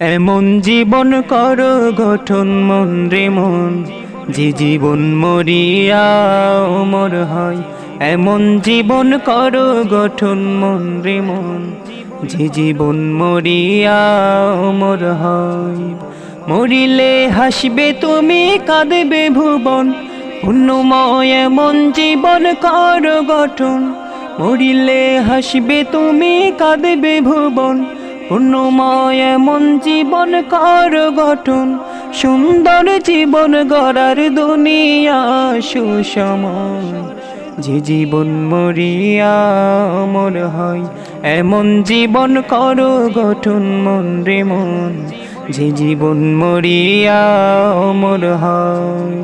এমন জীবন কর গঠন মন রে মন। যে জীবন মরিয়া অমর হয়, এমন জীবন কর গঠন মন রে মন। যে জীবন মরিয়া অমর হয়, মরিলে হাসবে তুমি, কাঁদবে ভুবন। পুণ্যময় এমন জীবন কর গঠন, মরিলে হাসবে তুমি, কাঁদবে ভুবন। পূর্ণময় এমন জীবন কর গঠন, সুন্দর জীবন গড়ার দুনিয়া সুসময়। যে জীবন মরিয়া অমর হয়, এমন জীবন কর গঠন মন রে মন। যে জীবন মরিয়া অমর হয়,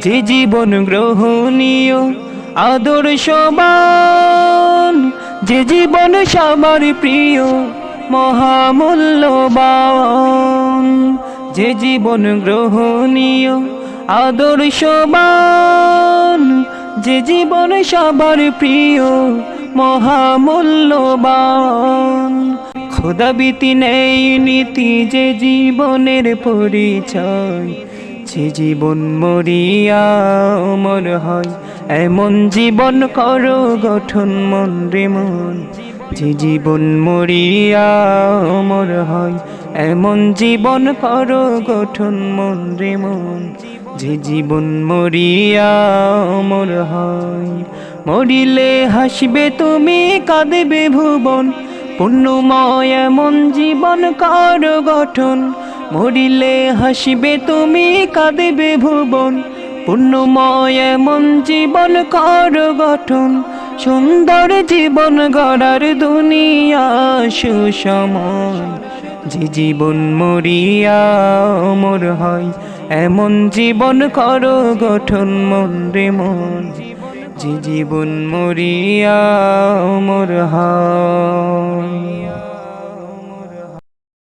যে জীবন গ্রহণীয় আদর্শবান যে জীবন সবার প্রিয় মহামূল্যবান। যে জীবন গ্রহণীয়, আদর্শবান। যে জীবন সবার প্রিয়, মহামূল্যবান। খোদাবিতি নেই নীতি, যে জীবনের পরিচয়। যে জীবন মরিয়া অমর হয়, এমন জীবন করো গঠন মন রে মন। যে জীবন মরিয়া অমর হয়, এমন জীবন করো গঠন মন রে মন। যে জীবন মরিয়া অমর হয়, মরিলে হাসবে তুমি, কাঁদবে ভুবন। পূর্ণময় এমন জীবন কর গঠন, মরিলে হাসবে তুমি, কাঁদবে ভুবন। পূর্ণময় এমন জীবন কর গঠন সুন্দর জীবন গড়ার দুনিয়া সুসময়। যে জীবন মরিয়া অমর হয়, এমন জীবন কর গঠন মন রে মন। যে জীবন মরিয়া অমর হয়।